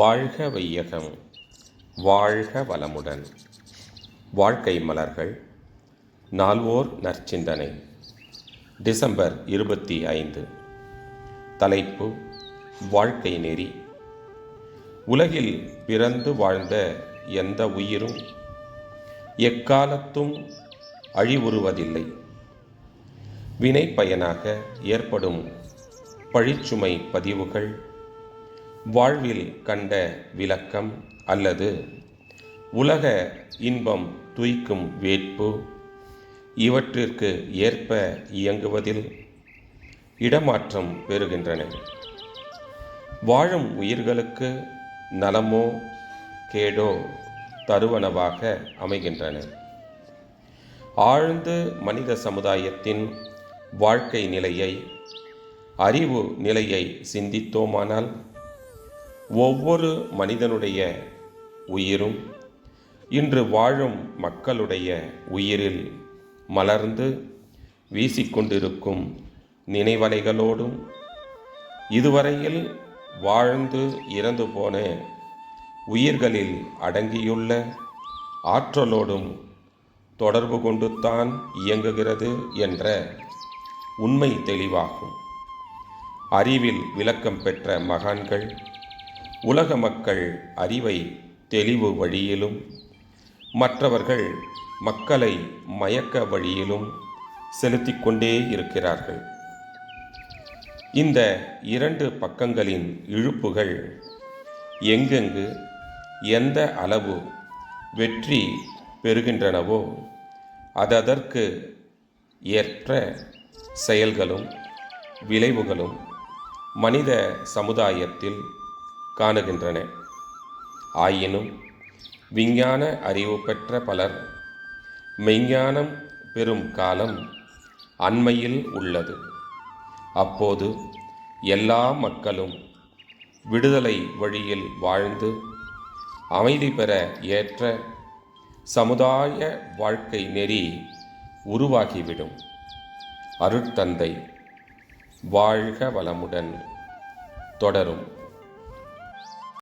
வாழ்க வையகம் வாழ்க வளமுடன். வாழ்க்கை மலர்கள் நால்வோர் நற்சிந்தனை. டிசம்பர் இருபத்தி ஐந்து. தலைப்பு வாழ்க்கை நெறி. உலகில் பிறந்து வாழ்ந்த எந்த உயிரும் எக்காலத்தும் அழிவுறுவதில்லை. வினை பயனாக ஏற்படும் பழிச்சுமை பதிவுகள் வாழ்வில் கண்ட விளக்கம் அல்லது உலக இன்பம் துய்க்கும் வேட்பு இவற்றிற்கு ஏற்ப இயங்குவதில் இடமாற்றம் பெறுகின்றன. வாழும் உயிர்களுக்கு நலமோ கேடோ தருவனவாக அமைகின்றன. ஆழ்ந்து மனித சமுதாயத்தின் வாழ்க்கை நிலையை அறிவு நிலையை சிந்தித்தோமானால் ஒவ்வொரு மனிதனுடைய உயிரும் இன்று வாழும் மக்களுடைய உயிரில் மலர்ந்து வீசிக்கொண்டிருக்கும் நினைவலைகளோடும் இதுவரையில் வாழ்ந்து இறந்து போன உயிர்களில் அடங்கியுள்ள ஆற்றலோடும் தொடர்பு கொண்டுத்தான் இயங்குகிறது என்ற உண்மை தெளிவாகும். அறிவில் விளக்கம் பெற்ற மகான்கள் உலக மக்கள் அறிவை தெளிவு வழியிலும் மற்றவர்கள் மக்களை மயக்க வழியிலும் செலுத்தி கொண்டே இருக்கிறார்கள். இந்த இரண்டு பக்கங்களின் இழுப்புகள் எங்கெங்கு எந்த அளவு வெற்றி பெறுகின்றனவோ அததற்கு ஏற்ற செயல்களும் விளைவுகளும் மனித சமுதாயத்தில் காணுகின்றன. ஆயினும் விஞ்ஞான அறிவு பெற்ற பலர் மெய்ஞானம் பெறும் காலம் அண்மையில் உள்ளது. அப்போது எல்லா மக்களும் விடுதலை வழியில் வாழ்ந்து அமைதி பெற ஏற்ற சமுதாய வாழ்க்கை நெறி உருவாகிவிடும். அருட்தந்தை வாழ்க வளமுடன் தொடரும்.